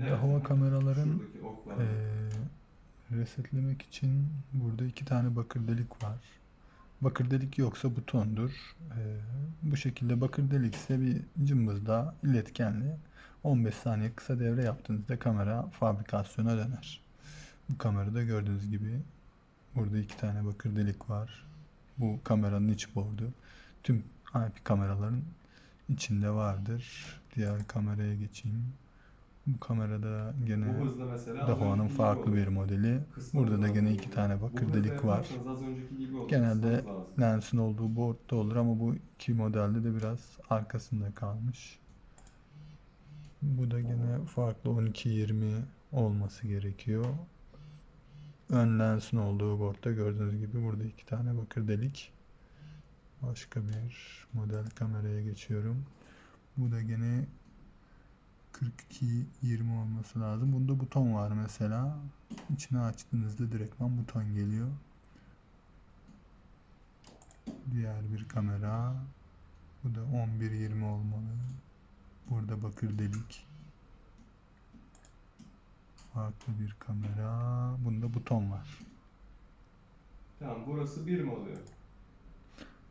Evet, Dahua kameraların eee, resetlemek için burada iki tane bakır delik var. Bakır delik yoksa butondur. Eee, bu şekilde bakır delik ise bir cımbızda iletkenli 15 saniye kısa devre yaptığınızda kamera fabrikasyona döner. Bu kamerada gördüğünüz gibi burada iki tane bakır delik var. Bu kameranın iç bordu. Tüm IP kameraların içinde vardır. Diğer kameraya geçeyim. Bu kamerada gene Dahua'nın farklı bir modeli. Burada da gene iki tane bakır delik var. Genelde lensin olduğu boardda olur ama bu iki modelde de biraz arkasında kalmış. Bu da gene farklı 12-20 olması gerekiyor. Ön lensin olduğu boardda gördüğünüz gibi burada iki tane bakır delik. Başka bir model kameraya geçiyorum. Bu da gene 42-20 olması lazım. Bunda buton var mesela. İçini açtığınızda direktman buton geliyor. Diğer bir kamera. Bu da 11-20 olmalı. Burada bakır delik. Farklı bir kamera. Bunda buton var. Tamam burası bir mi oluyor?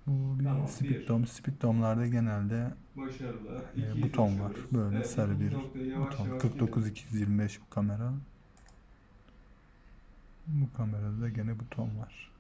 Bu bir Tamam, bir. speeddom. Speeddomlarda genelde Başarılı. e, buton var. Böyle Evet, sarı bir buton. yavaş 49 gidelim. 225 bu kamera. Bu kamerada da gene buton var.